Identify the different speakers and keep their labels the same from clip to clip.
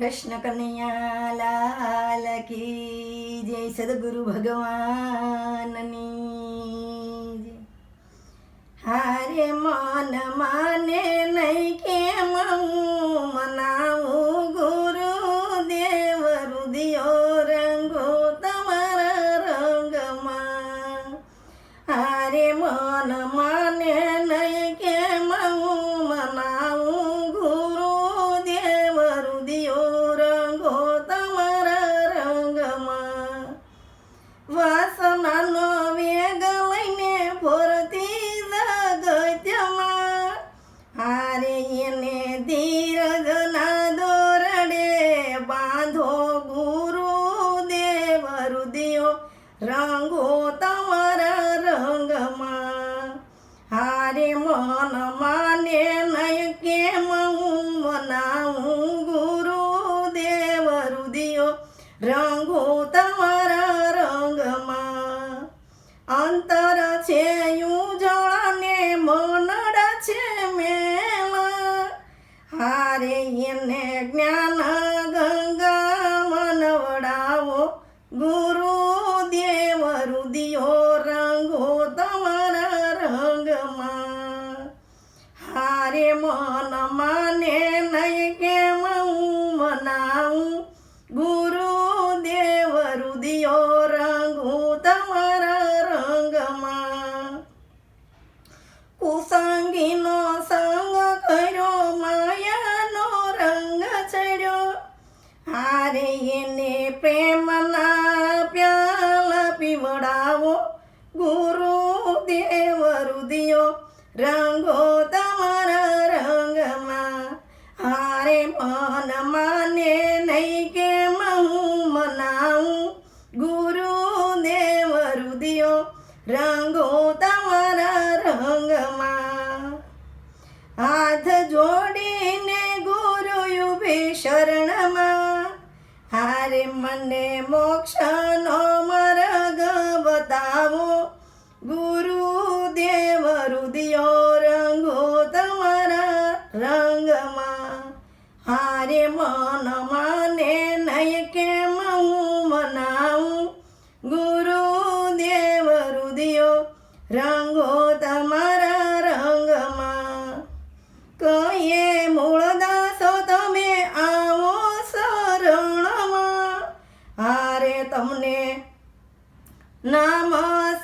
Speaker 1: કૃષ્ણ કનૈયા લાલ કી જય સદગુરુ ભગવાનની. હારે મન માને નહીં કેમ હું મનાવું ગુરુ દેવ રુદિયો રંગો તમારા રંગમાં હારે મન માને નહીં રંગો તમારા રંગમાં. હારે મન માને નહીં કેમ હું મનાવું ગુરુ દેવ રુદિયો? રંગો તમારા રંગમાં. અંતર છે ઉજળાને, મનડ છે મેલા. હારે એને જ્ઞાન ગંગા મનવડાવો ગુરુ હારે મન માને નહીં કેમ હું મનાવું? ગુરુ દેવ રુદિયો રંગો તમારા રંગમાં. કુસંગીનો સંગ કર્યો, માયાનો રંગ ચડ્યો. હારે એને પ્રેમના પ્યાલ પીવડાવો. ગુરુ દેવ રુદિયો રંગો રંગો તમારા રંગમાં. હાથ જોડીને ગુરુ શરણમાં. હારે મને મોક્ષનો માર્ગ બતાવો. ગુરુ દેવ રુદિયો રંગો તમારા રંગમાં. હારે મન નામ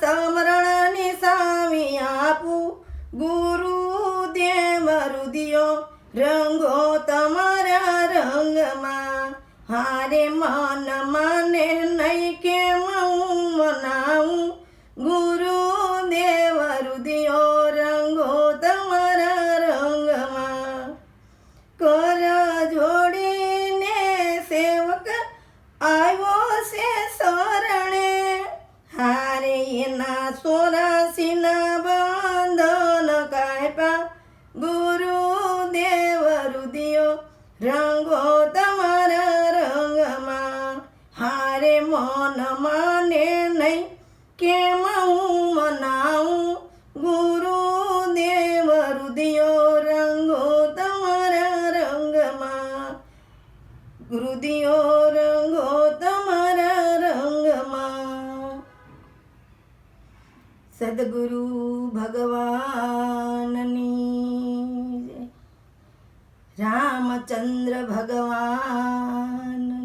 Speaker 1: સમરણની સામી આપું. ગુરુ દેવ મરુદિયો, રંગો તમારા રંગમાં. હારે મન માને નહીં કેમ હું મનાવું. ગુરુ રંગો તમારા રંગમાં. હારે મન માને નહીં કેમ હું મનાવું? ગુરુ દેવ રુદિયો રંગો તમારા રંગમાં. રુદિયો રંગો તમારા રંગમાં. સદગુરુ ભગવાનની. રામચંદ્ર ભગવાન.